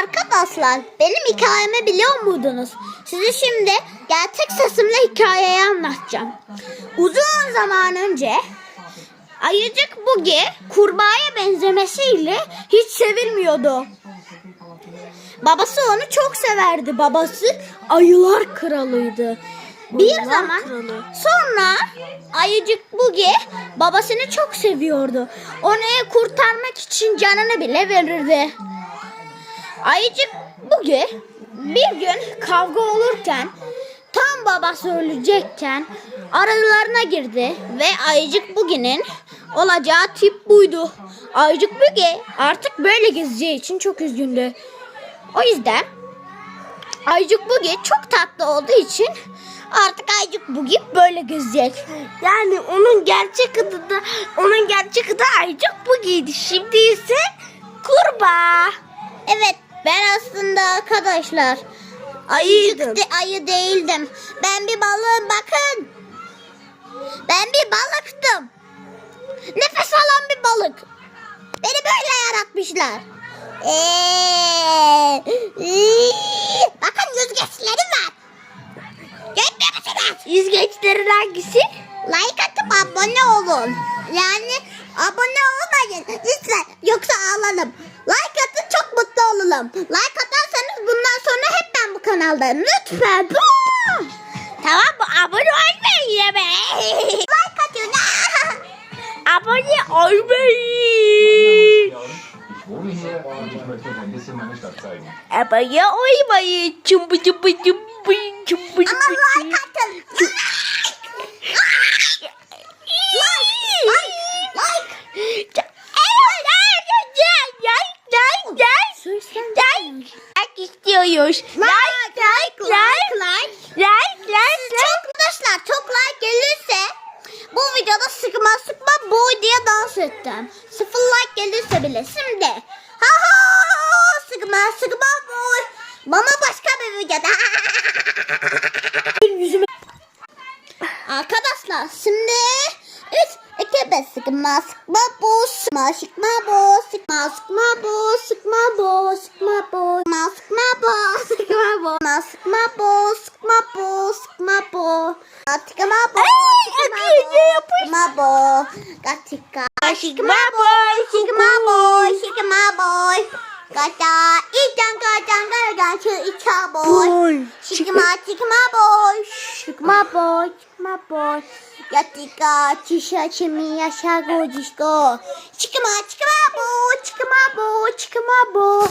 Arkadaşlar benim hikayemi biliyor muydunuz? Size şimdi gerçek sesimle hikayeyi anlatacağım. Uzun zaman önce Ayıcık Bugi kurbağaya benzemesiyle hiç sevilmiyordu. Babası onu çok severdi. Babası ayılar kralıydı. Bir zaman sonra ayıcık Bugi babasını çok seviyordu. Onu kurtarmak için canını bile verirdi. Ayıcık Bugi bir gün kavga olurken tam babası ölecekken aralarına girdi ve Ayıcık Bugi'nin olacağı tip buydu. Ayıcık Bugi artık böyle gezeceği için çok üzgündü. O yüzden Ayıcık Bugi çok tatlı olduğu için artık Ayıcık Bugi böyle gezecek. Yani onun gerçek adı da onun gerçek adı Ayıcık Bugi'ydi. Şimdi ise kurbağa. Evet ben aslında arkadaşlar Ayıydım. de- ayı değildim. Ben bir balığım bakın. Ben bir balıktım. Nefes alan bir balık. Beni böyle yaratmışlar. Ee, ee, bakın yüzgeçlerim var. Görmüyor musunuz? Yüzgeçlerin hangisi? Like atıp abone olun. Yani abone olmayın lütfen yoksa ağlarım. Like olurum. Like atarsanız bundan sonra hep ben bu kanaldayım. Lütfen. Tamam mı? Abone olmayın yine be. like atın. Abone zeigen. Abone olmayın. Çubu çubu çubu çubu Ama like atın. Like istiyoruz. Like, like, like, like. like, like, Çok arkadaşlar çok like gelirse bu videoda sıkma sıkma boy diye dans ettim. Sıfır like gelirse bile şimdi. Ha ha sıkma sıkma boy. Bana başka bir videoda. Yüzüme Arkadaşlar şimdi 3 2 1 sıkma sıkma bu sıkma sıkma bu sıkma sıkma bu sıkma bu sıkma bu sıkma sıkma bu sıkma bu sıkma bu sıkma bu sıkma bu sıkma bu sıkma bu Katika Sigma boy, Sigma boy Sigma boy Kata ikan kacang kacang ikan boy boy. Sigma sigma boy Sigma boy Sigma boy Yatika chisha chimi yasha go disco Sigma sigma boy Sigma boy Sigma boy